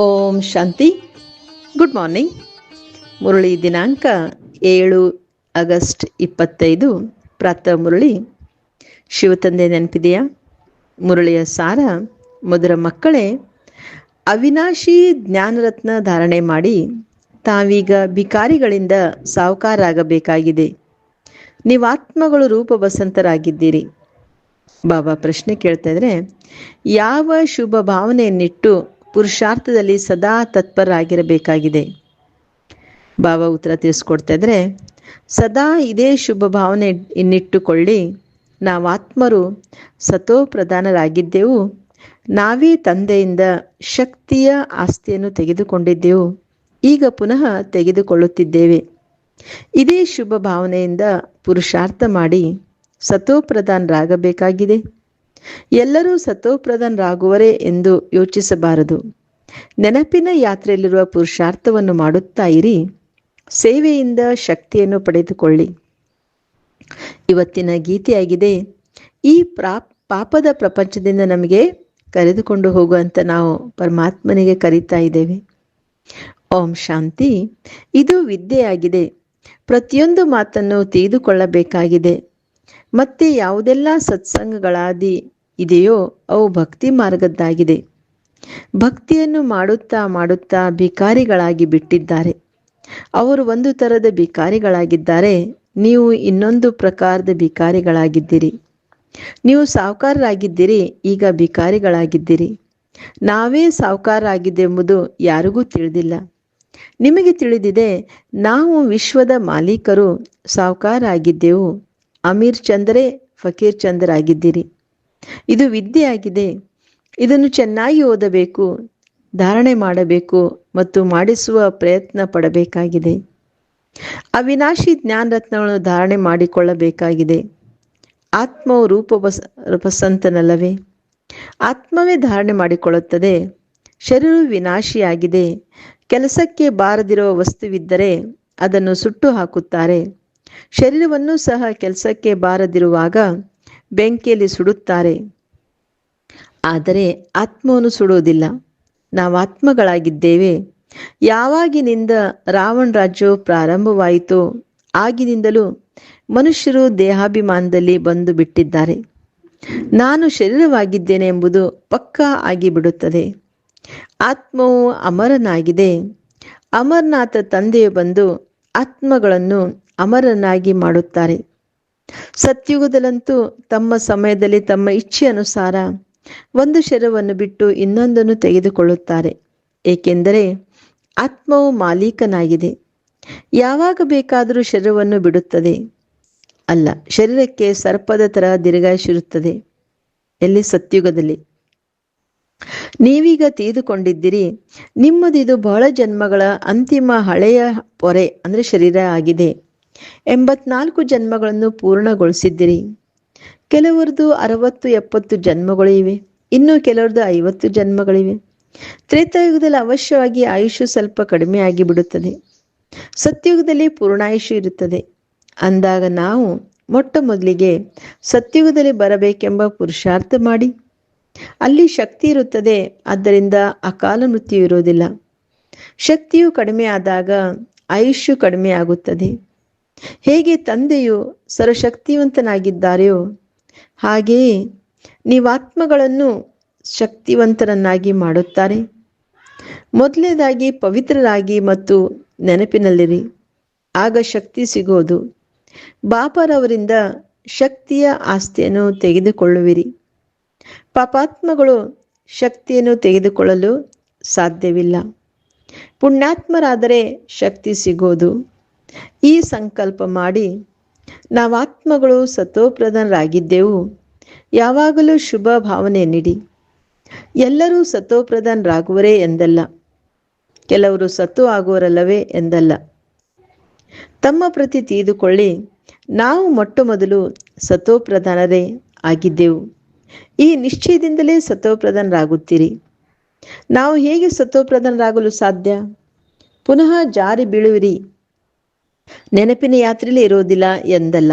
ಓಂ ಶಾಂತಿ. Good morning ಮುರಳಿ ದಿನಾಂಕ ಏಳು ಆಗಸ್ಟ್ ಇಪ್ಪತ್ತೈದು. ಪ್ರಾತಃ ಮುರಳಿ. ಶಿವತಂದೆ ನೆನಪಿದೆಯಾ? ಮುರಳಿಯ ಸಾರ ಮೊದಲ ಮಕ್ಕಳೇ, ಅವಿನಾಶಿ ಜ್ಞಾನರತ್ನ ಧಾರಣೆ ಮಾಡಿ ತಾವೀಗ ಭಿಕಾರಿಗಳಿಂದ ಸಾವುಕಾರಾಗಬೇಕಾಗಿದೆ ನೀವಾತ್ಮಗಳು ರೂಪ ವಸಂತರಾಗಿದ್ದೀರಿ ಬಾಬಾ ಪ್ರಶ್ನೆ ಕೇಳ್ತಾ ಇದ್ರೆ, ಯಾವ ಶುಭ ಭಾವನೆಯನ್ನಿಟ್ಟು ಪುರುಷಾರ್ಥದಲ್ಲಿ ಸದಾ ತತ್ಪರರಾಗಿರಬೇಕಾಗಿದೆ. ಭಾವ ಉತ್ತರ ತಿಳಿಸ್ಕೊಡ್ತಾ ಇದ್ರೆ, ಸದಾ ಇದೇ ಶುಭ ಭಾವನೆ ಇನ್ನಿಟ್ಟುಕೊಳ್ಳಿ. ನಾವಾತ್ಮರು ಸತೋ ಪ್ರಧಾನರಾಗಿದ್ದೆವು. ನಾವೇ ತಂದೆಯಿಂದ ಶಕ್ತಿಯ ಆಸ್ತಿಯನ್ನು ತೆಗೆದುಕೊಂಡಿದ್ದೆವು. ಈಗ ಪುನಃ ತೆಗೆದುಕೊಳ್ಳುತ್ತಿದ್ದೇವೆ. ಇದೇ ಶುಭ ಭಾವನೆಯಿಂದ ಪುರುಷಾರ್ಥ ಮಾಡಿ ಸತೋಪ್ರಧಾನರಾಗಬೇಕಾಗಿದೆ ಎಲ್ಲರೂ ಸತೋಪ್ರಧಾನರಾಗುವರೇ ಎಂದು ಯೋಚಿಸಬಾರದು. ನೆನಪಿನ ಯಾತ್ರೆಯಲ್ಲಿರುವ ಪುರುಷಾರ್ಥವನ್ನು ಮಾಡುತ್ತಾ ಇರಿ. ಸೇವೆಯಿಂದ ಶಕ್ತಿಯನ್ನು ಪಡೆದುಕೊಳ್ಳಿ. ಇವತ್ತಿನ ಗೀತೆಯಾಗಿದೆ, ಈ ಪ್ರಾ, ಪಾಪದ ಪ್ರಪಂಚದಿಂದ ನಮಗೆ ಕರೆದುಕೊಂಡು ಹೋಗುವಂತ ನಾವು ಪರಮಾತ್ಮನಿಗೆ ಕರೀತಾ ಇದ್ದೇವೆ. ಓಂ ಶಾಂತಿ. ಇದು ವಿದ್ಯೆಯಾಗಿದೆ. ಪ್ರತಿಯೊಂದು ಮಾತನ್ನು ತಿಳಿದುಕೊಳ್ಳಬೇಕಾಗಿದೆ. ಮತ್ತೆ ಯಾವುದೆಲ್ಲ ಸತ್ಸಂಗಗಳಾದಿ ಇದೆಯೋ ಅವು ಭಕ್ತಿ ಮಾರ್ಗದ್ದಾಗಿದೆ. ಭಕ್ತಿಯನ್ನು ಮಾಡುತ್ತಾ ಮಾಡುತ್ತಾ ಭಿಕಾರಿಗಳಾಗಿ ಬಿಟ್ಟಿದ್ದಾರೆ. ಅವರು ಒಂದು ತರದ ಭಿಕಾರಿಗಳಾಗಿದ್ದಾರೆ. ನೀವು ಇನ್ನೊಂದು ಪ್ರಕಾರದ ಭಿಕಾರಿಗಳಾಗಿದ್ದೀರಿ. ನೀವು ಸಾಹುಕಾರರಾಗಿದ್ದೀರಿ, ಈಗ ಭಿಕಾರಿಗಳಾಗಿದ್ದೀರಿ. ನಾವೇ ಸಾಹುಕಾರರಾಗಿದ್ದೆಂಬುದು ಯಾರಿಗೂ ತಿಳಿದಿಲ್ಲ. ನಿಮಗೆ ತಿಳಿದಿದೆ, ನಾವು ವಿಶ್ವದ ಮಾಲೀಕರು ಸಾಹುಕಾರ ಆಗಿದ್ದೆವು ಅಮೀರ್ ಚಂದ್ರೇ, ಫಕೀರ್ ಚಂದ್ರ ಆಗಿದ್ದೀರಿ. ಇದು ವಿದ್ಯೆಯಾಗಿದೆ. ಇದನ್ನು ಚೆನ್ನಾಗಿ ಓದಬೇಕು, ಧಾರಣೆ ಮಾಡಬೇಕು ಮತ್ತು ಮಾಡಿಸುವ ಪ್ರಯತ್ನ ಪಡಬೇಕಾಗಿದೆ. ಅವಿನಾಶಿ ಜ್ಞಾನ ರತ್ನಗಳನ್ನು ಧಾರಣೆ ಮಾಡಿಕೊಳ್ಳಬೇಕಾಗಿದೆ. ಆತ್ಮವು ರೂಪ ವಸಂತನಲ್ಲವೇ ಆತ್ಮವೇ ಧಾರಣೆ ಮಾಡಿಕೊಳ್ಳುತ್ತದೆ. ಶರೀರವು ವಿನಾಶಿಯಾಗಿದೆ. ಕೆಲಸಕ್ಕೆ ಬಾರದಿರುವ ವಸ್ತುವಿದ್ದರೆ ಅದನ್ನು ಸುಟ್ಟು ಹಾಕುತ್ತಾರೆ. ಶರೀರವನ್ನು ಸಹ ಕೆಲಸಕ್ಕೆ ಬಾರದಿರುವಾಗ ಬೆಂಕಿಯಲ್ಲಿ ಸುಡುತ್ತಾರೆ. ಆದರೆ ಆತ್ಮವನ್ನು ಸುಡುವುದಿಲ್ಲ. ನಾವು ಆತ್ಮಗಳಾಗಿದ್ದೇವೆ. ಯಾವಾಗಿನಿಂದ ರಾವಣ ರಾಜ್ಯವು ಪ್ರಾರಂಭವಾಯಿತೋ ಆಗಿನಿಂದಲೂ ಮನುಷ್ಯರು ದೇಹಾಭಿಮಾನದಲ್ಲಿ ಬಂದು ಬಿಟ್ಟಿದ್ದಾರೆ. ನಾನು ಶರೀರವಾಗಿದ್ದೇನೆ ಎಂಬುದು ಪಕ್ಕಾ ಆಗಿಬಿಡುತ್ತದೆ. ಆತ್ಮವು ಅಮರನಾಗಿದೆ. ಅಮರನಾಥ ತಂದೆಯು ಬಂದು ಆತ್ಮಗಳನ್ನು ಅಮರನಾಗಿ ಮಾಡುತ್ತಾರೆ. ಸತ್ಯುಗದಲ್ಲಂತೂ ತಮ್ಮ ಸಮಯದಲ್ಲಿ ತಮ್ಮ ಇಚ್ಛೆ ಅನುಸಾರ ಒಂದು ಶರವನ್ನು ಬಿಟ್ಟು ಇನ್ನೊಂದನ್ನು ತೆಗೆದುಕೊಳ್ಳುತ್ತಾರೆ. ಏಕೆಂದರೆ ಆತ್ಮವು ಮಾಲೀಕನಾಗಿದೆ. ಯಾವಾಗ ಬೇಕಾದರೂ ಶರೀರವನ್ನು ಬಿಡುತ್ತದೆ. ಅಲ್ಲ, ಶರೀರಕ್ಕೆ ಸರ್ಪದ ತರ ದೀರ್ಘಾಯಿಸಿರುತ್ತದೆ ಎಲ್ಲಿ? ಸತ್ಯುಗದಲ್ಲಿ. ನೀವೀಗ ತಿಳಿದುಕೊಂಡಿದ್ದೀರಿ ನಿಮ್ಮದಿದು ಬಹಳ ಜನ್ಮಗಳ ಅಂತಿಮ ಹಳೆಯ ಪೊರೆ, ಅಂದ್ರೆ ಶರೀರ ಆಗಿದೆ. ಎಂಬತ್ನಾಲ್ಕು ಜನ್ಮಗಳನ್ನು ಪೂರ್ಣಗೊಳಿಸಿದ್ದೀರಿ. ಕೆಲವರದು ಅರವತ್ತು ಎಪ್ಪತ್ತು ಜನ್ಮಗಳು ಇವೆ. ಇನ್ನು ಕೆಲವರದು ಐವತ್ತು ಜನ್ಮಗಳಿವೆ. ತ್ರೇತಾಯುಗದಲ್ಲಿ ಅವಶ್ಯವಾಗಿ ಆಯುಷು ಸ್ವಲ್ಪ ಕಡಿಮೆ ಆಗಿಬಿಡುತ್ತದೆ. ಸತ್ಯುಗದಲ್ಲಿ ಪೂರ್ಣಾಯುಷು ಇರುತ್ತದೆ. ಅಂದಾಗ ನಾವು ಮೊಟ್ಟ ಮೊದಲಿಗೆ ಸತ್ಯುಗದಲ್ಲಿ ಬರಬೇಕೆಂಬ ಪುರುಷಾರ್ಥ ಮಾಡಿ. ಅಲ್ಲಿ ಶಕ್ತಿ ಇರುತ್ತದೆ, ಆದ್ದರಿಂದ ಅಕಾಲ ಮೃತ್ಯು ಇರುವುದಿಲ್ಲ. ಶಕ್ತಿಯು ಕಡಿಮೆ ಆದಾಗ ಆಯುಷ್ಯು ಕಡಿಮೆ ಆಗುತ್ತದೆ. ಹೇಗೆ ತಂದೆಯು ಸರ್ವಶಕ್ತಿವಂತನಾಗಿದ್ದಾರೆಯೋ, ಹಾಗೆಯೇ ನೀವಾತ್ಮಗಳನ್ನು ಶಕ್ತಿವಂತರನ್ನಾಗಿ ಮಾಡುತ್ತಾರೆ. ಮೊದಲನೇದಾಗಿ ಪವಿತ್ರರಾಗಿ ಮತ್ತು ನೆನಪಿನಲ್ಲಿರಿ. ಆಗ ಶಕ್ತಿ ಸಿಗೋದು. ಬಾಪರವರಿಂದ ಶಕ್ತಿಯ ಆಸ್ತಿಯನ್ನು ತೆಗೆದುಕೊಳ್ಳುವಿರಿ. ಪಾಪಾತ್ಮಗಳು ಶಕ್ತಿಯನ್ನು ತೆಗೆದುಕೊಳ್ಳಲು ಸಾಧ್ಯವಿಲ್ಲ. ಪುಣ್ಯಾತ್ಮರಾದರೆ ಶಕ್ತಿ ಸಿಗೋದು. ಈ ಸಂಕಲ್ಪ ಮಾಡಿ ನಾವಾತ್ಮಗಳು ಸತೋಪ್ರಧಾನರಾಗಿದ್ದೆವು ಯಾವಾಗಲೂ ಶುಭ ಭಾವನೆ ನೀಡಿ. ಎಲ್ಲರೂ ಸತೋಪ್ರಧಾನರಾಗುವರೇ ಎಂದಲ್ಲ. ಕೆಲವರು ಸತ್ತು ಆಗುವರಲ್ಲವೇ ಎಂದಲ್ಲ. ತಮ್ಮ ಪ್ರತಿ ತೀದುಕೊಳ್ಳಿ, ನಾವು ಮೊಟ್ಟ ಮೊದಲು ಸತೋಪ್ರಧಾನರೇ ಆಗಿದ್ದೆವು. ಈ ನಿಶ್ಚಯದಿಂದಲೇ ಸತೋಪ್ರಧಾನರಾಗುತ್ತೀರಿ ನಾವು ಹೇಗೆ ಸತೋಪ್ರಧಾನರಾಗಲು ಸಾಧ್ಯ? ಪುನಃ ಜಾರಿ ಬೀಳುವಿರಿ. ನೆನಪಿನ ಯಾತ್ರೆಯಲ್ಲಿ ಇರೋದಿಲ್ಲ ಎಂದಲ್ಲ.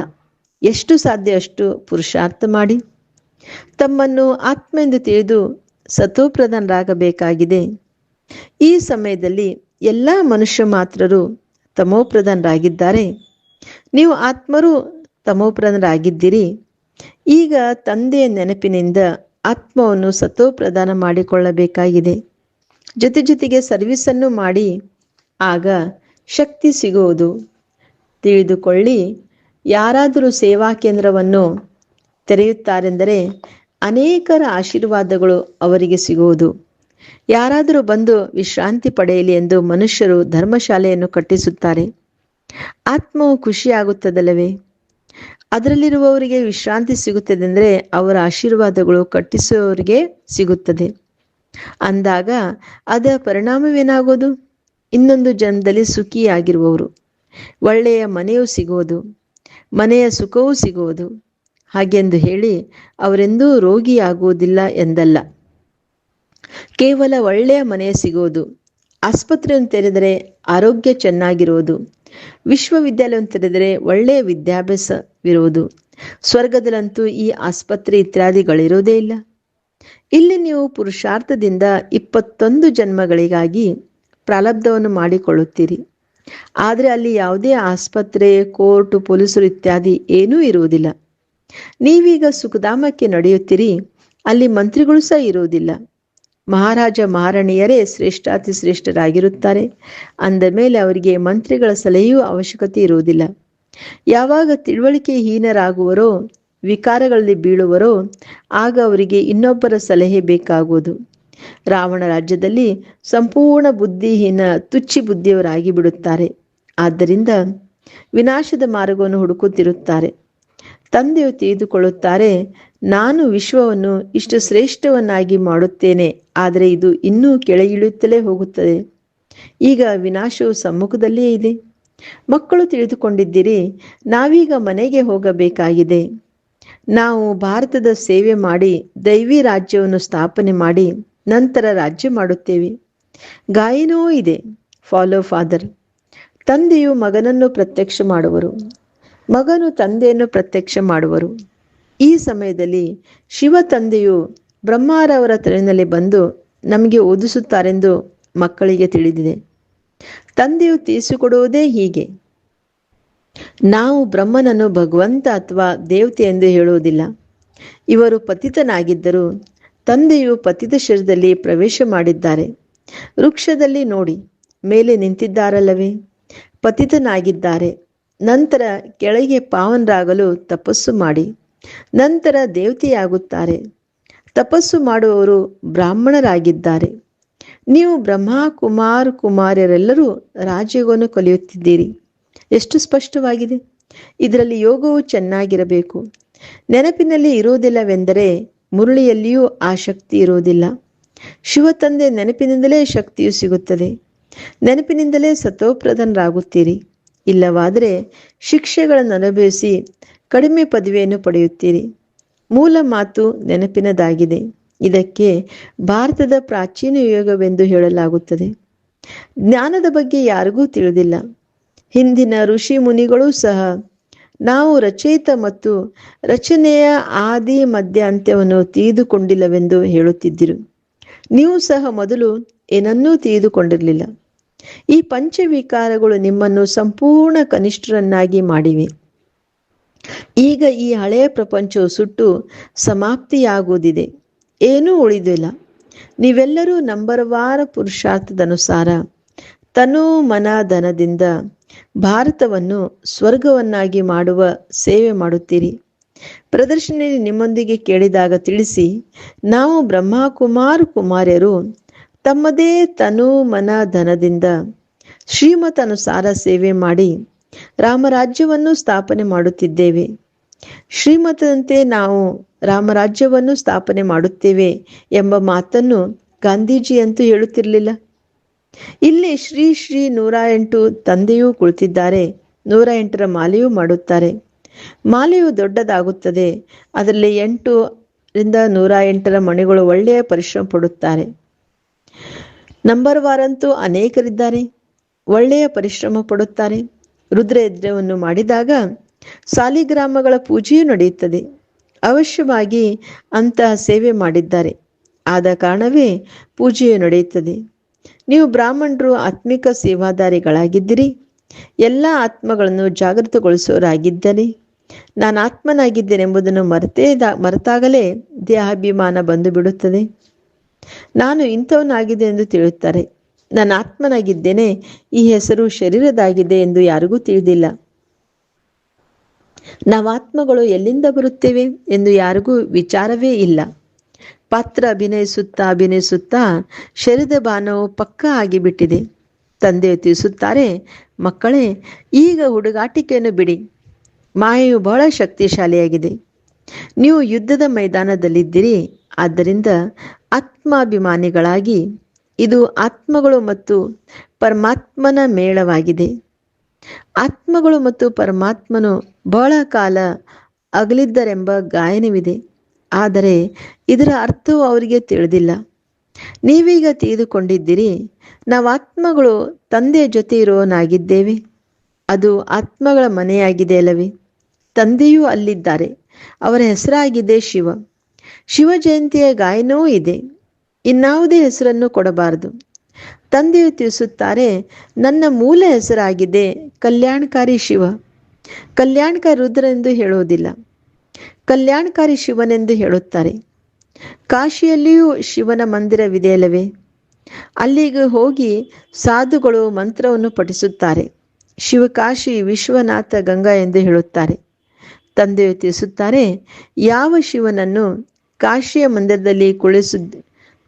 ಎಷ್ಟು ಸಾಧ್ಯ ಅಷ್ಟು ಪುರುಷಾರ್ಥ ಮಾಡಿ. ತಮ್ಮನ್ನು ಆತ್ಮ ಎಂದು ತಿಳಿದು ಸತೋಪ್ರಧಾನರಾಗಬೇಕಾಗಿದೆ ಈ ಸಮಯದಲ್ಲಿ ಎಲ್ಲ ಮನುಷ್ಯ ಮಾತ್ರರು ತಮೋಪ್ರಧಾನರಾಗಿದ್ದಾರೆ. ನೀವು ಆತ್ಮರು ತಮೋಪ್ರಧಾನರಾಗಿದ್ದೀರಿ. ಈಗ ತಂದೆಯ ನೆನಪಿನಿಂದ ಆತ್ಮವನ್ನು ಸತೋಪ್ರಧಾನ ಮಾಡಿಕೊಳ್ಳಬೇಕಾಗಿದೆ. ಜೊತೆ ಜೊತೆಗೆ ಸರ್ವಿಸನ್ನು ಮಾಡಿ ಆಗ ಶಕ್ತಿ ಸಿಗುವುದು. ತಿಳಿದುಕೊಳ್ಳಿ. ಯಾರಾದರೂ ಸೇವಾ ಕೇಂದ್ರವನ್ನು ತೆರೆಯುತ್ತಾರೆಂದರೆ ಅನೇಕರ ಆಶೀರ್ವಾದಗಳು ಅವರಿಗೆ ಸಿಗುವುದು. ಯಾರಾದರೂ ಬಂದು ವಿಶ್ರಾಂತಿ ಪಡೆಯಲಿ ಎಂದು ಮನುಷ್ಯರು ಧರ್ಮಶಾಲೆಯನ್ನು ಕಟ್ಟಿಸುತ್ತಾರೆ. ಆತ್ಮವು ಖುಷಿಯಾಗುತ್ತದಲ್ಲವೇ? ಅದರಲ್ಲಿರುವವರಿಗೆ ವಿಶ್ರಾಂತಿ ಸಿಗುತ್ತದೆಂದರೆ ಅವರ ಆಶೀರ್ವಾದಗಳು ಕಟ್ಟಿಸುವವರಿಗೆ ಸಿಗುತ್ತದೆ. ಅಂದಾಗ ಅದರ ಪರಿಣಾಮವೇನಾಗೋದು? ಇನ್ನೊಂದು ಜನ್ಮದಲ್ಲಿ ಸುಖಿಯಾಗಿರುವವರು. ಒಳ್ಳೆಯ ಮನೆಯೂ ಸಿಗೋದು, ಮನೆಯ ಸುಖವೂ ಸಿಗೋದು. ಹಾಗೆಂದು ಹೇಳಿ ಅವರೆಂದೂ ರೋಗಿಯಾಗುವುದಿಲ್ಲ ಎಂದಲ್ಲ. ಕೇವಲ ಒಳ್ಳೆಯ ಮನೆ ಸಿಗೋದು. ಆಸ್ಪತ್ರೆಯನ್ನು ತೆರೆದರೆ ಆರೋಗ್ಯ ಚೆನ್ನಾಗಿರೋದು. ವಿಶ್ವವಿದ್ಯಾಲಯವನ್ನು ತೆರೆದರೆ ಒಳ್ಳೆಯ ವಿದ್ಯಾಭ್ಯಾಸವಿರುವುದು ಸ್ವರ್ಗದಲ್ಲಂತೂ ಈ ಆಸ್ಪತ್ರೆ ಇತ್ಯಾದಿಗಳಿರೋದೇ ಇಲ್ಲ. ಇಲ್ಲಿ ನೀವು ಪುರುಷಾರ್ಥದಿಂದ ಇಪ್ಪತ್ತೊಂದು ಜನ್ಮಗಳಿಗಾಗಿ ಪ್ರಾರಬ್ಧವನ್ನು ಮಾಡಿಕೊಳ್ಳುತ್ತೀರಿ. ಆದರೆ ಅಲ್ಲಿ ಯಾವುದೇ ಆಸ್ಪತ್ರೆ, ಕೋರ್ಟ್, ಪೊಲೀಸರು ಇತ್ಯಾದಿ ಏನೂ ಇರುವುದಿಲ್ಲ. ನೀವೀಗ ಸುಖಧಾಮಕ್ಕೆ ನಡೆಯುತ್ತೀರಿ, ಅಲ್ಲಿ ಮಂತ್ರಿಗಳು ಸಹ ಇರುವುದಿಲ್ಲ. ಮಹಾರಾಜ ಮಹಾರಾಣಿಯರೇ ಶ್ರೇಷ್ಠಾತಿ ಶ್ರೇಷ್ಠರಾಗಿರುತ್ತಾರೆ. ಅಂದ ಮೇಲೆ ಅವರಿಗೆ ಮಂತ್ರಿಗಳ ಸಲಹೆಯೂ ಅವಶ್ಯಕತೆ ಇರುವುದಿಲ್ಲ. ಯಾವಾಗ ತಿಳುವಳಿಕೆ ಹೀನರಾಗುವರೋ ವಿಕಾರಗಳಲ್ಲಿ ಬೀಳುವರೋ, ಆಗ ಅವರಿಗೆ ಇನ್ನೊಬ್ಬರ ಸಲಹೆ ಬೇಕಾಗುವುದು. ರಾವಣ ರಾಜ್ಯದಲ್ಲಿ ಸಂಪೂರ್ಣ ಬುದ್ಧಿಹೀನ ತುಚ್ಚಿ ಬುದ್ಧಿಯವರಾಗಿ ಬಿಡುತ್ತಾರೆ. ಆದ್ದರಿಂದ ವಿನಾಶದ ಮಾರ್ಗವನ್ನು ಹುಡುಕುತ್ತಿರುತ್ತಾರೆ. ತಂದೆಯು ತಿಳಿದುಕೊಳ್ಳುತ್ತಾರೆ, ನಾನು ವಿಶ್ವವನ್ನು ಇಷ್ಟು ಶ್ರೇಷ್ಠವನ್ನಾಗಿ ಮಾಡುತ್ತೇನೆ, ಆದರೆ ಇದು ಇನ್ನೂ ಕೆಳಗಿಳಿಯುತ್ತಲೇ ಹೋಗುತ್ತದೆ. ಈಗ ವಿನಾಶವು ಸಮ್ಮುಖದಲ್ಲಿಯೇ ಇದೆ. ಮಕ್ಕಳು ತಿಳಿದುಕೊಂಡಿದ್ದೀರಿ, ನಾವೀಗ ಮನೆಗೆ ಹೋಗಬೇಕಾಗಿದೆ. ನಾವು ಭಾರತದ ಸೇವೆ ಮಾಡಿ, ದೈವಿ ರಾಜ್ಯವನ್ನು ಸ್ಥಾಪನೆ ಮಾಡಿ ನಂತರ ರಾಜ್ಯ ಮಾಡುತ್ತೇವೆ. ಗಾಯನವೂ ಇದೆ ಫಾಲೋ ಫಾದರ್ ತಂದೆಯು ಮಗನನ್ನು ಪ್ರತ್ಯಕ್ಷ ಮಾಡುವರು. ಮಗನು ತಂದೆಯನ್ನು ಪ್ರತ್ಯಕ್ಷ ಮಾಡುವರು. ಈ ಸಮಯದಲ್ಲಿ ಶಿವ ತಂದೆಯು ಬ್ರಹ್ಮಾರವರ ತಲೆಯಲ್ಲಿ ಬಂದು ನಮಗೆ ಓದಿಸುತ್ತಾರೆಂದು ಮಕ್ಕಳಿಗೆ ತಿಳಿದಿದೆ. ತಂದೆಯು ತಿಳಿಸಿಕೊಡುವುದೇ ಹೀಗೆ. ನಾವು ಬ್ರಹ್ಮನನ್ನು ಭಗವಂತ ಅಥವಾ ದೇವತೆ ಎಂದು ಹೇಳುವುದಿಲ್ಲ. ಇವರು ಪತಿತನಾಗಿದ್ದರು ತಂದೆಯು ಪತಿತ ಶರೀರದಲ್ಲಿ ಪ್ರವೇಶ ಮಾಡಿದ್ದಾರೆ. ವೃಕ್ಷದಲ್ಲಿ ನೋಡಿ, ಮೇಲೆ ನಿಂತಿದ್ದಾರಲ್ಲವೇ? ಪತಿತನಾಗಿದ್ದಾರೆ. ನಂತರ ಕೆಳಗೆ ಪಾವನರಾಗಲು ತಪಸ್ಸು ಮಾಡಿ, ನಂತರ ದೇವತೆಯಾಗುತ್ತಾರೆ. ತಪಸ್ಸು ಮಾಡುವವರು ಬ್ರಾಹ್ಮಣರಾಗಿದ್ದಾರೆ. ನೀವು ಬ್ರಹ್ಮ ಕುಮಾರ್ ಕುಮಾರರೆಲ್ಲರೂ ರಾಜ್ಯವನ್ನು ಕಲಿಯುತ್ತಿದ್ದೀರಿ. ಎಷ್ಟು ಸ್ಪಷ್ಟವಾಗಿದೆ. ಇದರಲ್ಲಿ ಯೋಗವು ಚೆನ್ನಾಗಿರಬೇಕು. ನೆನಪಿನಲ್ಲಿ ಇರುವುದಿಲ್ಲವೆಂದರೆ ಮುರಳಿಯಲ್ಲಿಯೂ ಆ ಶಕ್ತಿ ಇರುವುದಿಲ್ಲ. ಶಿವ ತಂದೆ ನೆನಪಿನಿಂದಲೇ ಶಕ್ತಿಯು ಸಿಗುತ್ತದೆ. ನೆನಪಿನಿಂದಲೇ ಸತೋಪ್ರಧನರಾಗುತ್ತೀರಿ ಇಲ್ಲವಾದರೆ ಶಿಕ್ಷೆಗಳನ್ನು ಅನುಭವಿಸಿ ಕಡಿಮೆ ಪದವಿಯನ್ನು ಪಡೆಯುತ್ತೀರಿ. ಮೂಲ ಮಾತು ನೆನಪಿನದಾಗಿದೆ. ಇದಕ್ಕೆ ಭಾರತದ ಪ್ರಾಚೀನ ಯೋಗವೆಂದು ಹೇಳಲಾಗುತ್ತದೆ. ಜ್ಞಾನದ ಬಗ್ಗೆ ಯಾರಿಗೂ ತಿಳಿದಿಲ್ಲ. ಹಿಂದಿನ ಋಷಿ ಮುನಿಗಳೂ ಸಹ ನಾವು ರಚಯಿತ ಮತ್ತು ರಚನೆಯ ಆದಿ ಮಧ್ಯ ಅಂತ್ಯವನ್ನು ತಿಳಿದುಕೊಂಡಿಲ್ಲವೆಂದು ಹೇಳುತ್ತಿದ್ದರು. ನೀವು ಸಹ ಮೊದಲು ಏನನ್ನೂ ತಿಳಿದುಕೊಂಡಿರಲಿಲ್ಲ ಈ ಪಂಚವಿಕಾರಗಳು ನಿಮ್ಮನ್ನು ಸಂಪೂರ್ಣ ಕನಿಷ್ಠರನ್ನಾಗಿ ಮಾಡಿವೆ. ಈಗ ಈ ಹಳೆಯ ಪ್ರಪಂಚವು ಸುಟ್ಟು ಸಮಾಪ್ತಿಯಾಗುವುದಿದೆ. ಏನೂ ಉಳಿದಿಲ್ಲ. ನೀವೆಲ್ಲರೂ ನಂಬರವಾರ ಪುರುಷಾರ್ಥದನುಸಾರ ತನು ಮನ ಧನದಿಂದ ಭಾರತವನ್ನು ಸ್ವರ್ಗವನ್ನಾಗಿ ಮಾಡುವ ಸೇವೆ ಮಾಡುತ್ತೀರಿ. ಪ್ರದರ್ಶನ ನಿಮ್ಮೊಂದಿಗೆ ಕೇಳಿದಾಗ ತಿಳಿಸಿ, ನಾವು ಬ್ರಹ್ಮ ಕುಮಾರ್ ಕುಮಾರ್ಯರು ತಮ್ಮದೇ ತನು ಮನ ಧನದಿಂದ ಶ್ರೀಮತನುಸಾರ ಸೇವೆ ಮಾಡಿ ರಾಮರಾಜ್ಯವನ್ನು ಸ್ಥಾಪನೆ ಮಾಡುತ್ತಿದ್ದೇವೆ. ಶ್ರೀಮತದಂತೆ ನಾವು ರಾಮರಾಜ್ಯವನ್ನು ಸ್ಥಾಪನೆ ಮಾಡುತ್ತೇವೆ ಎಂಬ ಮಾತನ್ನು ಗಾಂಧೀಜಿಯಂತೂ ಹೇಳುತ್ತಿರಲಿಲ್ಲ. ಇಲ್ಲಿ ಶ್ರೀ ಶ್ರೀ ನೂರ ಎಂಟು ತಂದೆಯೂ ಕುಳಿತಿದ್ದಾರೆ. ನೂರ ಎಂಟರ ಮಾಲೆಯೂ ಮಾಡುತ್ತಾರೆ. ಮಾಲೆಯು ದೊಡ್ಡದಾಗುತ್ತದೆ. ಅದರಲ್ಲಿ ಎಂಟು ರಿಂದ ನೂರ ಎಂಟರ ಮಣಿಗಳು ಒಳ್ಳೆಯ ಪರಿಶ್ರಮ ಪಡುತ್ತಾರೆ. ನಂಬರ್ ವಾರಂತೂ ಅನೇಕರಿದ್ದಾರೆ. ಒಳ್ಳೆಯ ಪರಿಶ್ರಮ ಪಡುತ್ತಾರೆ. ರುದ್ರ ಯಜ್ಞವನ್ನು ಮಾಡಿದಾಗ ಸಾಲಿಗ್ರಾಮಗಳ ಪೂಜೆಯೂ ನಡೆಯುತ್ತದೆ. ಅವಶ್ಯವಾಗಿ ಅಂತಹ ಸೇವೆ ಮಾಡಿದ್ದಾರೆ. ಆದ ಕಾರಣವೇ ಪೂಜೆಯು ನಡೆಯುತ್ತದೆ. ನೀವು ಬ್ರಾಹ್ಮಣರು ಆತ್ಮಿಕ ಸೇವಾದಾರಿಗಳಾಗಿದ್ದಿರಿ. ಎಲ್ಲ ಆತ್ಮಗಳನ್ನು ಜಾಗೃತಗೊಳಿಸೋರಾಗಿದ್ದರೆ ನಾನು ಆತ್ಮನಾಗಿದ್ದೇನೆಂಬುದನ್ನು ಮರೆತೇ ಮರೆತಾಗಲೇ ದೇಹಾಭಿಮಾನ ಬಂದು ಬಿಡುತ್ತದೆ ನಾನು ಇಂಥವನಾಗಿದೆ ಎಂದು ತಿಳಿಯುತ್ತಾರೆ. ನಾನು ಆತ್ಮನಾಗಿದ್ದೇನೆ, ಈ ಹೆಸರು ಶರೀರದಾಗಿದೆ ಎಂದು ಯಾರಿಗೂ ತಿಳಿದಿಲ್ಲ. ನಾವು ಆತ್ಮಗಳು ಎಲ್ಲಿಂದ ಬರುತ್ತೇವೆ ಎಂದು ಯಾರಿಗೂ ವಿಚಾರವೇ ಇಲ್ಲ. ಪಾತ್ರ ಅಭಿನಯಿಸುತ್ತಾ ಅಭಿನಯಿಸುತ್ತಾ ಶರೀರದ ಬಾನವು ಪಕ್ಕ ಆಗಿಬಿಟ್ಟಿದೆ. ತಂದೆ ತಿಳಿಸುತ್ತಾರೆ, ಮಕ್ಕಳೇ, ಈಗ ಹುಡುಗಾಟಿಕೆಯನ್ನು ಬಿಡಿ. ಮಾಯೆಯು ಬಹಳ ಶಕ್ತಿಶಾಲಿಯಾಗಿದೆ. ನೀವು ಯುದ್ಧದ ಮೈದಾನದಲ್ಲಿದ್ದೀರಿ. ಆದ್ದರಿಂದ ಆತ್ಮಾಭಿಮಾನಿಗಳಾಗಿ, ಇದು ಆತ್ಮಗಳು ಮತ್ತು ಪರಮಾತ್ಮನ ಮೇಳವಾಗಿದೆ. ಆತ್ಮಗಳು ಮತ್ತು ಪರಮಾತ್ಮನು ಬಹಳ ಕಾಲ ಅಗಲಿದ್ದರೆಂಬ ಗಾಯನವಿದೆ. ಆದರೆ ಇದರ ಅರ್ಥವು ಅವರಿಗೆ ತಿಳಿದಿಲ್ಲ. ನೀವೀಗ ತಿಳಿದುಕೊಂಡಿದ್ದೀರಿ ನಾವು ಆತ್ಮಗಳು ತಂದೆಯ ಜೊತೆ ಇರುವನಾಗಿದ್ದೇವೆ ಅದು ಆತ್ಮಗಳ ಮನೆಯಾಗಿದೆ ಅಲ್ಲವೇ ತಂದೆಯೂ ಅಲ್ಲಿದ್ದಾರೆ, ಅವರ ಹೆಸರಾಗಿದೆ ಶಿವ. ಶಿವ ಜಯಂತಿಯ ಗಾಯನವೂ ಇದೆ, ಇನ್ನಾವುದೇ ಹೆಸರನ್ನು ಕೊಡಬಾರದು. ತಂದೆಯು ತಿಳಿಸುತ್ತಾರೆ, ನನ್ನ ಮೂಲ ಹೆಸರಾಗಿದೆ ಕಲ್ಯಾಣಕಾರಿ ಶಿವ. ಕಲ್ಯಾಣಕಾರಿ ಎಂದು ಹೇಳುವುದಿಲ್ಲ. ಕಲ್ಯಾಣಕಾರಿ ಶಿವನೆಂದು ಹೇಳುತ್ತಾರೆ. ಕಾಶಿಯಲ್ಲಿಯೂ ಶಿವನ ಮಂದಿರವಿದೆಯಲ್ಲವೇ ಅಲ್ಲಿಗೆ ಹೋಗಿ ಸಾಧುಗಳು ಮಂತ್ರವನ್ನು ಪಠಿಸುತ್ತಾರೆ. ಶಿವಕಾಶಿ ವಿಶ್ವನಾಥ ಗಂಗಾ ಎಂದು ಹೇಳುತ್ತಾರೆ. ತಂದೆಯು ತಿಳಿಸುತ್ತಾರೆ, ಯಾವ ಶಿವನನ್ನು ಕಾಶಿಯ ಮಂದಿರದಲ್ಲಿ ಕುಳಿಸು,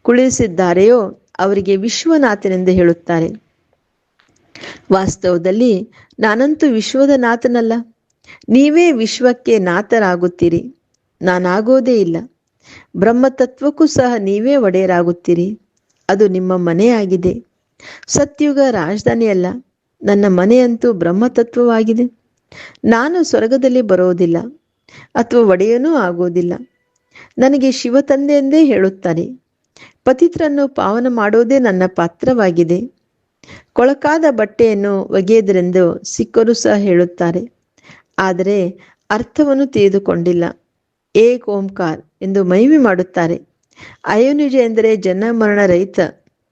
ಕುಳಿಸಿದ್ದಾರೆಯೋ ಅವರಿಗೆ ವಿಶ್ವನಾಥನೆಂದು ಹೇಳುತ್ತಾರೆ. ವಾಸ್ತವದಲ್ಲಿ ನಾನಂತೂ ವಿಶ್ವದ ನಾಥನಲ್ಲ. ನೀವೇ ವಿಶ್ವಕ್ಕೆ ನಾಥರಾಗುತ್ತೀರಿ ನಾನಾಗೋದೇ ಇಲ್ಲ. ಬ್ರಹ್ಮತತ್ವಕ್ಕೂ ಸಹ ನೀವೇ ಒಡೆಯರಾಗುತ್ತೀರಿ. ಅದು ನಿಮ್ಮ ಮನೆಯಾಗಿದೆ. ಸತ್ಯುಗ ರಾಜಧಾನಿಯಲ್ಲ. ನನ್ನ ಮನೆಯಂತೂ ಬ್ರಹ್ಮತತ್ವವಾಗಿದೆ. ನಾನು ಸ್ವರ್ಗದಲ್ಲಿ ಬರೋದಿಲ್ಲ ಅಥವಾ ಒಡೆಯನೂ ಆಗೋದಿಲ್ಲ. ನನಗೆ ಶಿವ ತಂದೆ ಎಂದೇ ಹೇಳುತ್ತಾರೆ. ಪತಿತ್ರನ್ನು ಪಾವನ ಮಾಡೋದೇ ನನ್ನ ಪಾತ್ರವಾಗಿದೆ. ಕೊಳಕಾದ ಬಟ್ಟೆಯನ್ನು ಒಗೆಯದರೆಂದು ಸಿಕ್ಕರು ಸಹ ಹೇಳುತ್ತಾರೆ. ಆದರೆ ಅರ್ಥವನ್ನು ತಿಳಿದುಕೊಂಡಿಲ್ಲ. ಏಕ್ ಓಂಕಾರ್ ಎಂದು ಮಹಿಮೆ ಮಾಡುತ್ತಾರೆ. ಅಯೋನಿಜ ಎಂದರೆ ಜನ್ಮ ಮರಣ ರಹಿತ.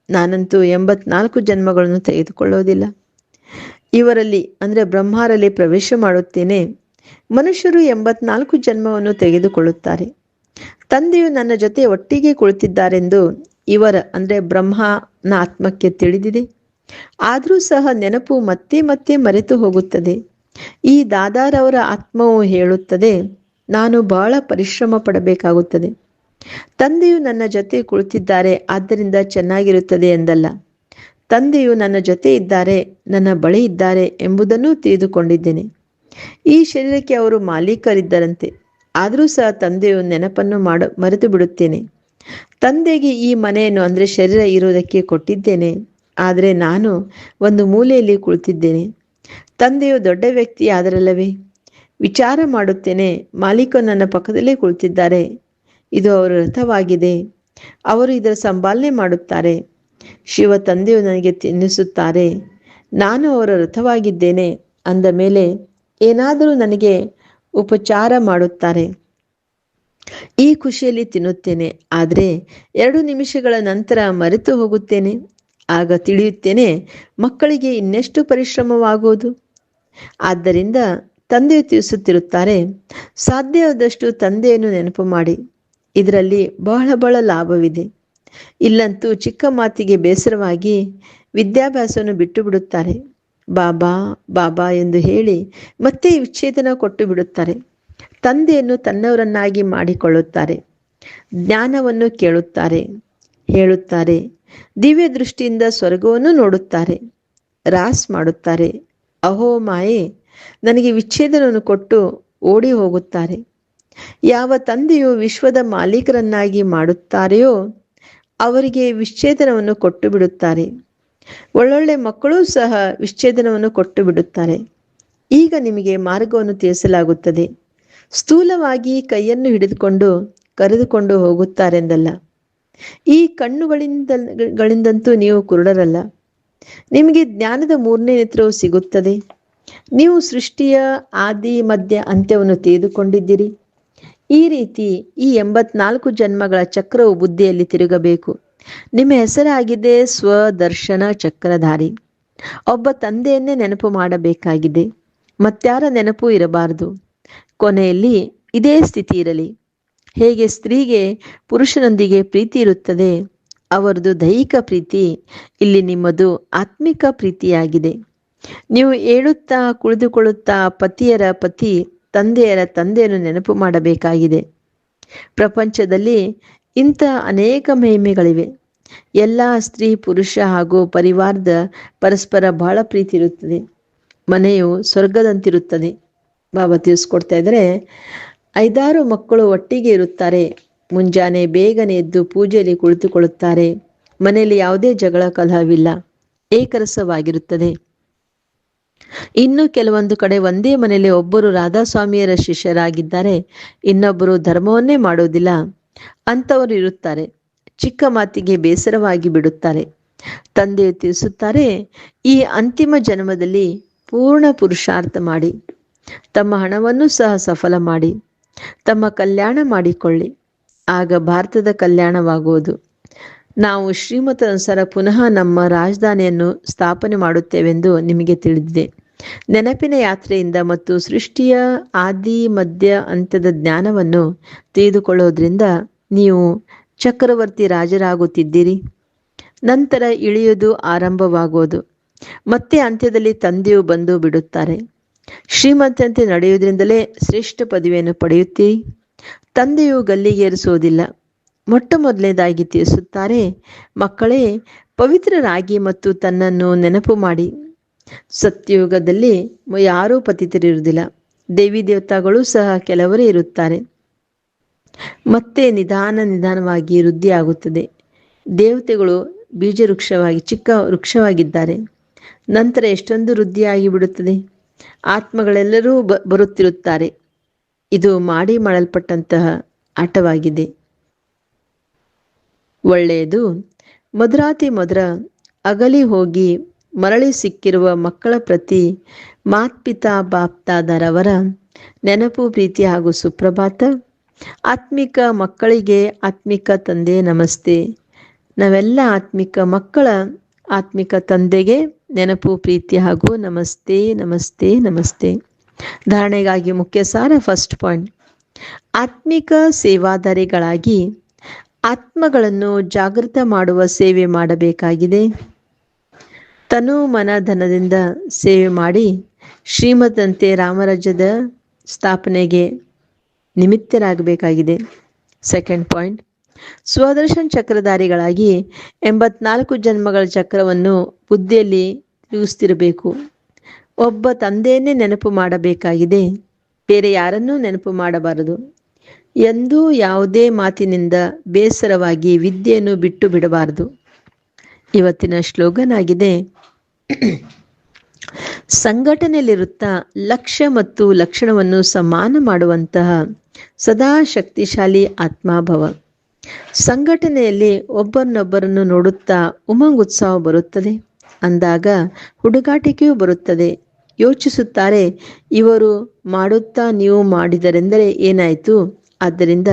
ನಾನಂತೂ ಎಂಬತ್ನಾಲ್ಕು ಜನ್ಮಗಳನ್ನು ತೆಗೆದುಕೊಳ್ಳೋದಿಲ್ಲ ಇವರಲ್ಲಿ ಅಂದರೆ ಬ್ರಹ್ಮರಲ್ಲಿ ಪ್ರವೇಶ ಮಾಡುತ್ತೇನೆ. ಮನುಷ್ಯರು ಎಂಬತ್ನಾಲ್ಕು ಜನ್ಮವನ್ನು ತೆಗೆದುಕೊಳ್ಳುತ್ತಾರೆ. ತಂದೆಯು ನನ್ನ ಜೊತೆ ಒಟ್ಟಿಗೆ ಕುಳಿತಿದ್ದಾರೆಂದು ಇವರ ಅಂದರೆ ಬ್ರಹ್ಮನ ಆತ್ಮಕ್ಕೆ ತಿಳಿದಿದೆ. ಆದರೂ ಸಹ ನೆನಪು ಮತ್ತೆ ಮತ್ತೆ ಮರೆತು ಹೋಗುತ್ತದೆ. ಈ ದಾದಾರವರ ಆತ್ಮವು ಹೇಳುತ್ತದೆ, ನಾನು ಬಹಳ ಪರಿಶ್ರಮ ಪಡಬೇಕಾಗುತ್ತದೆ. ತಂದೆಯು ನನ್ನ ಜೊತೆ ಕುಳಿತಿದ್ದಾರೆ, ಆದ್ದರಿಂದ ಚೆನ್ನಾಗಿರುತ್ತದೆ ಎಂದಲ್ಲ. ತಂದೆಯು ನನ್ನ ಜೊತೆ ಇದ್ದಾರೆ, ನನ್ನ ಬಳಿ ಇದ್ದಾರೆ ಎಂಬುದನ್ನು ತಿಳಿದುಕೊಂಡಿದ್ದೇನೆ. ಈ ಶರೀರಕ್ಕೆ ಅವರು ಮಾಲೀಕರಿದ್ದರಂತೆ, ಆದರೂ ಸಹ ತಂದೆಯು ನೆನಪನ್ನು ಮಾಡ ಮರೆತು ಬಿಡುತ್ತೇನೆ ತಂದೆಗೆ ಈ ಮನೆಯನ್ನು ಅಂದರೆ ಶರೀರ ಇರುವುದಕ್ಕೆ ಕೊಟ್ಟಿದ್ದೇನೆ, ಆದರೆ ನಾನು ಒಂದು ಮೂಲೆಯಲ್ಲಿ ಕುಳಿತಿದ್ದೇನೆ. ತಂದೆಯು ದೊಡ್ಡ ವ್ಯಕ್ತಿ ಆದರಲ್ಲವೇ ವಿಚಾರ ಮಾಡುತ್ತೇನೆ. ಮಾಲೀಕ ನನ್ನ ಪಕ್ಕದಲ್ಲೇ ಕುಳಿತಿದ್ದಾರೆ. ಇದು ಅವರ ರಥವಾಗಿದೆ. ಅವರು ಇದರ ಸಂಭಾಲನೆ ಮಾಡುತ್ತಾರೆ. ಶಿವ ತಂದೆಯು ನನಗೆ ತಿನ್ನಿಸುತ್ತಾರೆ. ನಾನು ಅವರ ರಥವಾಗಿದ್ದೇನೆ. ಅಂದ ಮೇಲೆ ಏನಾದರೂ ನನಗೆ ಉಪಚಾರ ಮಾಡುತ್ತಾರೆ. ಈ ಖುಷಿಯಲ್ಲಿ ತಿನ್ನುತ್ತೇನೆ. ಆದರೆ ಎರಡು ನಿಮಿಷಗಳ ನಂತರ ಮರೆತು ಹೋಗುತ್ತೇನೆ. ಆಗ ತಿಳಿಯುತ್ತೇನೆ, ಮಕ್ಕಳಿಗೆ ಇನ್ನೆಷ್ಟು ಪರಿಶ್ರಮವಾಗುವುದು? ಆದ್ದರಿಂದ ತಂದೆಯು ತಿಳಿಸುತ್ತಿರುತ್ತಾರೆ, ಸಾಧ್ಯವಾದಷ್ಟು ತಂದೆಯನ್ನು ನೆನಪು ಮಾಡಿ. ಇದರಲ್ಲಿ ಬಹಳ ಬಹಳ ಲಾಭವಿದೆ. ಇಲ್ಲಂತೂ ಚಿಕ್ಕ ಮಾತಿಗೆ ಬೇಸರವಾಗಿ ವಿದ್ಯಾಭ್ಯಾಸವನ್ನು ಬಿಟ್ಟು ಬಿಡುತ್ತಾರೆ ಬಾಬಾ ಬಾಬಾ ಎಂದು ಹೇಳಿ ಮತ್ತೆ ವಿಚ್ಛೇದನ ಕೊಟ್ಟು ಬಿಡುತ್ತಾರೆ ತಂದೆಯನ್ನು ತನ್ನವರನ್ನಾಗಿ ಮಾಡಿಕೊಳ್ಳುತ್ತಾರೆ. ಜ್ಞಾನವನ್ನು ಕೇಳುತ್ತಾರೆ. ಹೇಳುತ್ತಾರೆ. ದಿವ್ಯ ದೃಷ್ಟಿಯಿಂದ ಸ್ವರ್ಗವನ್ನು ನೋಡುತ್ತಾರೆ. ರಾಸ್ ಮಾಡುತ್ತಾರೆ. ಅಹೋ ಮಾಯೆ, ನನಗೆ ವಿಚ್ಛೇದನವನ್ನು ಕೊಟ್ಟು ಓಡಿ ಹೋಗುತ್ತಾರೆ. ಯಾವ ತಂದೆಯು ವಿಶ್ವದ ಮಾಲೀಕರನ್ನಾಗಿ ಮಾಡುತ್ತಾರೆಯೋ, ಅವರಿಗೆ ವಿಚ್ಛೇದನವನ್ನು ಕೊಟ್ಟು ಬಿಡುತ್ತಾರೆ ಒಳ್ಳೊಳ್ಳೆ ಮಕ್ಕಳೂ ಸಹ ವಿಚ್ಛೇದನವನ್ನು ಕೊಟ್ಟು ಬಿಡುತ್ತಾರೆ ಈಗ ನಿಮಗೆ ಮಾರ್ಗವನ್ನು ತಿಳಿಸಲಾಗುತ್ತದೆ. ಸ್ಥೂಲವಾಗಿ ಕೈಯನ್ನು ಹಿಡಿದುಕೊಂಡು ಕರೆದುಕೊಂಡು ಹೋಗುತ್ತಾರೆಂದಲ್ಲ. ಈ ಕಣ್ಣುಗಳಿಂದ ನೀವು ಕುರುಡರಲ್ಲ. ನಿಮಗೆ ಜ್ಞಾನದ ಮೂರನೇ ನೇತ್ರವು ಸಿಗುತ್ತದೆ. ನೀವು ಸೃಷ್ಟಿಯ ಆದಿ, ಮಧ್ಯ, ಅಂತ್ಯವನ್ನು ತೆಗೆದುಕೊಂಡಿದ್ದೀರಿ ಈ ರೀತಿ ಈ ಎಂಬತ್ನಾಲ್ಕು ಜನ್ಮಗಳ ಚಕ್ರವು ಬುದ್ಧಿಯಲ್ಲಿ ತಿರುಗಬೇಕು. ನಿಮ್ಮ ಹೆಸರಾಗಿದೆ ಸ್ವದರ್ಶನ ಚಕ್ರಧಾರಿ. ಒಬ್ಬ ತಂದೆಯನ್ನೇ ನೆನಪು ಮಾಡಬೇಕಾಗಿದೆ. ಮತ್ತಾರ ನೆನಪು ಇರಬಾರದು. ಕೊನೆಯಲ್ಲಿ ಇದೇ ಸ್ಥಿತಿ ಇರಲಿ. ಹೇಗೆ ಸ್ತ್ರೀಗೆ ಪುರುಷನೊಂದಿಗೆ ಪ್ರೀತಿ ಇರುತ್ತದೆ? ಅವರದು ದೈಹಿಕ ಪ್ರೀತಿ ಇಲ್ಲಿ ನಿಮ್ಮದು ಆತ್ಮಿಕ ಪ್ರೀತಿಯಾಗಿದೆ. ನೀವು ಹೇಳುತ್ತಾ ಕುಳಿದುಕೊಳ್ಳುತ್ತಾ ಪತಿಯರ ಪತಿ ತಂದೆಯರ ತಂದೆಯನ್ನು ನೆನಪು ಮಾಡಬೇಕಾಗಿದೆ. ಪ್ರಪಂಚದಲ್ಲಿ ಇಂಥ ಅನೇಕ ಮಹಿಮೆಗಳಿವೆ. ಎಲ್ಲ ಸ್ತ್ರೀ, ಪುರುಷ ಹಾಗೂ ಪರಿವಾರದ ಪರಸ್ಪರ ಬಹಳ ಪ್ರೀತಿ ಇರುತ್ತದೆ. ಮನೆಯು ಸ್ವರ್ಗದಂತಿರುತ್ತದೆ. ಬಾಬಾ ತಿಳಿಸ್ಕೊಡ್ತಾ ಇದ್ದರೆ, ಐದಾರು ಮಕ್ಕಳು ಒಟ್ಟಿಗೆ ಇರುತ್ತಾರೆ. ಮುಂಜಾನೆ ಬೇಗನೆ ಎದ್ದು ಪೂಜೆಯಲ್ಲಿ ಕುಳಿತುಕೊಳ್ಳುತ್ತಾರೆ. ಮನೆಯಲ್ಲಿ ಯಾವುದೇ ಜಗಳ ಕಲಹವಿಲ್ಲ. ಏಕರಸವಾಗಿರುತ್ತದೆ. ಇನ್ನು ಕೆಲವೊಂದು ಕಡೆ ಒಂದೇ ಮನೆಯಲ್ಲಿ ಒಬ್ಬರು ರಾಧಾಸ್ವಾಮಿಯರ ಶಿಷ್ಯರಾಗಿದ್ದಾರೆ. ಇನ್ನೊಬ್ಬರು ಧರ್ಮವನ್ನೇ ಮಾಡುವುದಿಲ್ಲ. ಅಂಥವರು ಇರುತ್ತಾರೆ. ಚಿಕ್ಕ ಮಾತಿಗೆ ಬೇಸರವಾಗಿ ಬಿಡುತ್ತಾರೆ. ತಂದೆ ತಿಳಿಸುತ್ತಾರೆ, ಈ ಅಂತಿಮ ಜನ್ಮದಲ್ಲಿ ಪೂರ್ಣ ಪುರುಷಾರ್ಥ ಮಾಡಿ. ತಮ್ಮ ಹಣವನ್ನು ಸಹ ಸಫಲ ಮಾಡಿ. ತಮ್ಮ ಕಲ್ಯಾಣ ಮಾಡಿಕೊಳ್ಳಿ. ಆಗ ಭಾರತದ ಕಲ್ಯಾಣವಾಗುವುದು. ನಾವು ಶ್ರೀಮತನುಸಾರ ಪುನಃ ನಮ್ಮ ರಾಜಧಾನಿಯನ್ನು ಸ್ಥಾಪನೆ ಮಾಡುತ್ತೇವೆಂದು ನಿಮಗೆ ತಿಳಿದಿದೆ. ನೆನಪಿನ ಯಾತ್ರೆಯಿಂದ ಮತ್ತು ಸೃಷ್ಟಿಯ ಆದಿ, ಮಧ್ಯ, ಅಂತ್ಯದ ಜ್ಞಾನವನ್ನು ತಿಳಿದುಕೊಳ್ಳೋದ್ರಿಂದ ನೀವು ಚಕ್ರವರ್ತಿ ರಾಜರಾಗುತ್ತಿದ್ದೀರಿ. ನಂತರ ಇಳಿಯುವುದು ಆರಂಭವಾಗುವುದು. ಮತ್ತೆ ಅಂತ್ಯದಲ್ಲಿ ತಂದೆಯು ಬಂದು ಬಿಡುತ್ತಾರೆ. ಶ್ರೀಮಂತಂತೆ ನಡೆಯುವುದರಿಂದಲೇ ಶ್ರೇಷ್ಠ ಪದವಿಯನ್ನು ಪಡೆಯುತ್ತೀರಿ. ತಂದೆಯು ಗಲ್ಲಿಗೇರಿಸುವುದಿಲ್ಲ. ಮೊಟ್ಟ ಮೊದಲನೇದಾಗಿ ತಿಳಿಸುತ್ತಾರೆ, ಮಕ್ಕಳೇ, ಪವಿತ್ರರಾಗಿ ಮತ್ತು ತನ್ನನ್ನು ನೆನಪು ಮಾಡಿ. ಸತ್ಯಯುಗದಲ್ಲಿ ಯಾರೂ ಪತಿತರಿರುವುದಿಲ್ಲ. ದೇವಿ ದೇವತಾಗಳು ಸಹ ಕೆಲವರೇ ಇರುತ್ತಾರೆ. ಮತ್ತೆ ನಿಧಾನ ನಿಧಾನವಾಗಿ ವೃದ್ಧಿಯಾಗುತ್ತದೆ. ದೇವತೆಗಳು ಬೀಜ ವೃಕ್ಷವಾಗಿ ಚಿಕ್ಕ ವೃಕ್ಷವಾಗಿದ್ದಾರೆ. ನಂತರ ಎಷ್ಟೊಂದು ವೃದ್ಧಿಯಾಗಿ ಬಿಡುತ್ತದೆ ಆತ್ಮಗಳೆಲ್ಲರೂ ಬರುತ್ತಿರುತ್ತಾರೆ. ಇದು ಮಾಡಿ ಮಾಡಲ್ಪಟ್ಟಂತಹ ಆಟವಾಗಿದೆ. ಒಳ್ಳೆಯದು. ಮಧುರಾತಿ ಮಧುರ ಅಗಲಿ ಹೋಗಿ ಮರಳಿ ಸಿಕ್ಕಿರುವ ಮಕ್ಕಳ ಪ್ರತಿ ಮಾತ್ಪಿತಾ ಬಾಪ್ತಾದರವರ ನೆನಪು, ಪ್ರೀತಿ ಹಾಗೂ ಸುಪ್ರಭಾತ. ಆತ್ಮಿಕ ಮಕ್ಕಳಿಗೆ ಆತ್ಮಿಕ ತಂದೆ ನಮಸ್ತೆ. ನಾವೆಲ್ಲ ಆತ್ಮಿಕ ಮಕ್ಕಳ ಆತ್ಮಿಕ ತಂದೆಗೆ ನೆನಪು, ಪ್ರೀತಿ ಹಾಗೂ ನಮಸ್ತೆ ನಮಸ್ತೆ ನಮಸ್ತೆ. ಧಾರಣೆಗಾಗಿ ಮುಖ್ಯ ಸಾರ ಫಸ್ಟ್ ಪಾಯಿಂಟ್ ಆತ್ಮಿಕ ಸೇವಾದಾರಿಗಳಾಗಿ ಆತ್ಮಗಳನ್ನು ಜಾಗೃತ ಮಾಡುವ ಸೇವೆ ಮಾಡಬೇಕಾಗಿದೆ. ತನು ಮನ ಧನದಿಂದ ಸೇವೆ ಮಾಡಿ ಶ್ರೀಮದಂತೆ ರಾಮರಾಜ್ಯದ ಸ್ಥಾಪನೆಗೆ ನಿಮಿತ್ತರಾಗಬೇಕಾಗಿದೆ. ಸೆಕೆಂಡ್ ಪಾಯಿಂಟ್ ಸ್ವದರ್ಶನ್ ಚಕ್ರಧಾರಿಗಳಾಗಿ ಎಂಬತ್ನಾಲ್ಕು ಜನ್ಮಗಳ ಚಕ್ರವನ್ನು ಬುದ್ಧಿಯಲ್ಲಿ ತಿರುಗಿಸ್ತಿರಬೇಕು ಒಬ್ಬ ತಂದೆಯನ್ನೇ ನೆನಪು ಮಾಡಬೇಕಾಗಿದೆ. ಬೇರೆ ಯಾರನ್ನೂ ನೆನಪು ಮಾಡಬಾರದು. ಎಂದೂ ಯಾವುದೇ ಮಾತಿನಿಂದ ಬೇಸರವಾಗಿ ವಿದ್ಯೆಯನ್ನು ಬಿಟ್ಟು ಬಿಡಬಾರದು. ಇವತ್ತಿನ ಶ್ಲೋಗನ್ ಆಗಿದೆ ಸಂಘಟನೆಯಲ್ಲಿರುತ್ತಾ ಲಕ್ಷ್ಯ ಮತ್ತು ಲಕ್ಷಣವನ್ನು ಸಮಾನ ಮಾಡುವಂತಹ ಸದಾ ಶಕ್ತಿಶಾಲಿ ಆತ್ಮಾಭವ. ಸಂಘಟನೆಯಲ್ಲಿ ಒಬ್ಬರನ್ನೊಬ್ಬರನ್ನು ನೋಡುತ್ತಾ ಉಮಂಗ್ ಉತ್ಸಾಹ ಬರುತ್ತದೆ. ಅಂದಾಗ ಹುಡುಗಾಟಿಕೆಯೂ ಬರುತ್ತದೆ. ಯೋಚಿಸುತ್ತಾರೆ. ಇವರು ಮಾಡುತ್ತಾ ನೀವು ಮಾಡಿದರೆಂದರೆ ಏನಾಯಿತು? ಆದ್ದರಿಂದ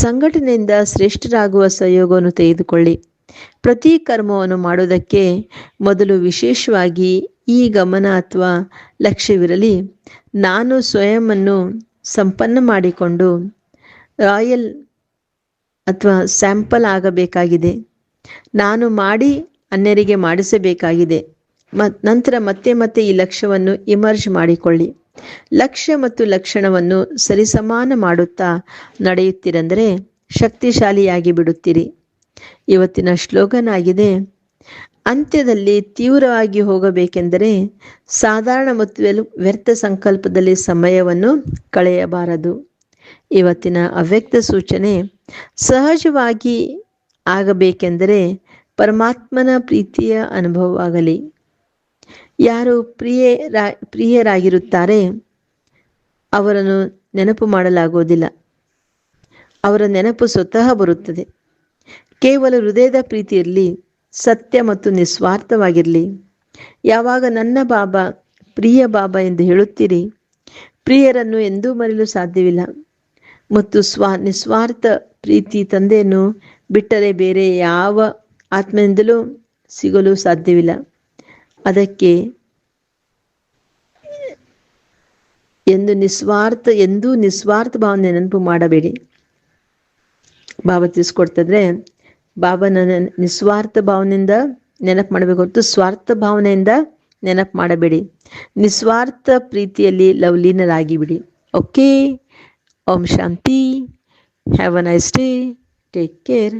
ಸಂಘಟನೆಯಿಂದ ಶ್ರೇಷ್ಠರಾಗುವ ಸಹಯೋಗವನ್ನು ತೆಗೆದುಕೊಳ್ಳಿ. ಪ್ರತಿ ಕರ್ಮವನ್ನು ಮಾಡುವುದಕ್ಕೆ ಮೊದಲು ವಿಶೇಷವಾಗಿ ಈ ಗಮನ ಅಥವಾ ಲಕ್ಷ್ಯವಿರಲಿ. ನಾನು ಸ್ವಯಂವನ್ನು ಸಂಪನ್ನ ಮಾಡಿಕೊಂಡು ರಾಯಲ್ ಅಥವಾ ಸ್ಯಾಂಪಲ್ ಆಗಬೇಕಾಗಿದೆ. ನಾನು ಮಾಡಿ ಅನ್ಯರಿಗೆ ಮಾಡಿಸಬೇಕಾಗಿದೆ. ನಂತರ ಮತ್ತೆ ಮತ್ತೆ ಈ ಲಕ್ಷ್ಯವನ್ನು ಇಮರ್ಜ್ ಮಾಡಿಕೊಳ್ಳಿ. ಲಕ್ಷ್ಯ ಮತ್ತು ಲಕ್ಷಣವನ್ನು ಸರಿಸಮಾನ ಮಾಡುತ್ತಾ ನಡೆಯುತ್ತೀರೆಂದರೆ ಶಕ್ತಿಶಾಲಿಯಾಗಿ ಬಿಡುತ್ತೀರಿ. ಇವತ್ತಿನ ಶ್ಲೋಗನ್ ಆಗಿದೆ ಅಂತ್ಯದಲ್ಲಿ ತೀವ್ರವಾಗಿ ಹೋಗಬೇಕೆಂದರೆ ಸಾಧಾರಣ ಮತ್ತು ವ್ಯರ್ಥ ಸಂಕಲ್ಪದಲ್ಲಿ ಸಮಯವನ್ನು ಕಳೆಯಬಾರದು. ಇವತ್ತಿನ ಅವ್ಯಕ್ತ ಸೂಚನೆ, ಸಹಜವಾಗಿ ಆಗಬೇಕೆಂದರೆ ಪರಮಾತ್ಮನ ಪ್ರೀತಿಯ ಅನುಭವವಾಗಲಿ. ಯಾರು ಪ್ರಿಯರ ಪ್ರಿಯರಾಗಿರುತ್ತಾರೆ, ಅವರನ್ನು ನೆನಪು ಮಾಡಲಾಗುವುದಿಲ್ಲ. ಅವರ ನೆನಪು ಸ್ವತಃ ಬರುತ್ತದೆ. ಕೇವಲ ಹೃದಯದ ಪ್ರೀತಿಯಲ್ಲಿ ಸತ್ಯ ಮತ್ತು ನಿಸ್ವಾರ್ಥವಾಗಿರಲಿ. ಯಾವಾಗ ನನ್ನ ಬಾಬಾ, ಪ್ರಿಯ ಬಾಬಾ ಎಂದು ಹೇಳುತ್ತೀರಿ, ಪ್ರಿಯರನ್ನು ಎಂದೂ ಮರೆಯಲು ಸಾಧ್ಯವಿಲ್ಲ. ಮತ್ತು ಸ್ವಾ, ನಿಸ್ವಾರ್ಥ ಪ್ರೀತಿ ತಂದೆಯನ್ನು ಬಿಟ್ಟರೆ ಬೇರೆ ಯಾವ ಆತ್ಮದಿಂದಲೂ ಸಿಗಲು ಸಾಧ್ಯವಿಲ್ಲ. ಅದಕ್ಕೆ ಎಂದು ನಿಸ್ವಾರ್ಥ, ಎಂದೂ ನಿಸ್ವಾರ್ಥ ಭಾವನೆ ನೆನಪು ಮಾಡಬೇಡಿ. ಭಾವ ತಿಳಿಸ್ಕೊಡ್ತಿದ್ರೆ ಬಾಬನ ನಿಸ್ವಾರ್ಥ ಭಾವನೆಯಿಂದ ನೆನಪು ಮಾಡಬೇಕು ಹೊರತು ಸ್ವಾರ್ಥ ಭಾವನೆಯಿಂದ ನೆನಪು ಮಾಡಬೇಡಿ. ನಿಸ್ವಾರ್ಥ ಪ್ರೀತಿಯಲ್ಲಿ ಲವ್ಲೀನರಾಗಿ ಬಿಡಿ ಓಕೆ ಓಂ ಶಾಂತಿ. Have a nice day take care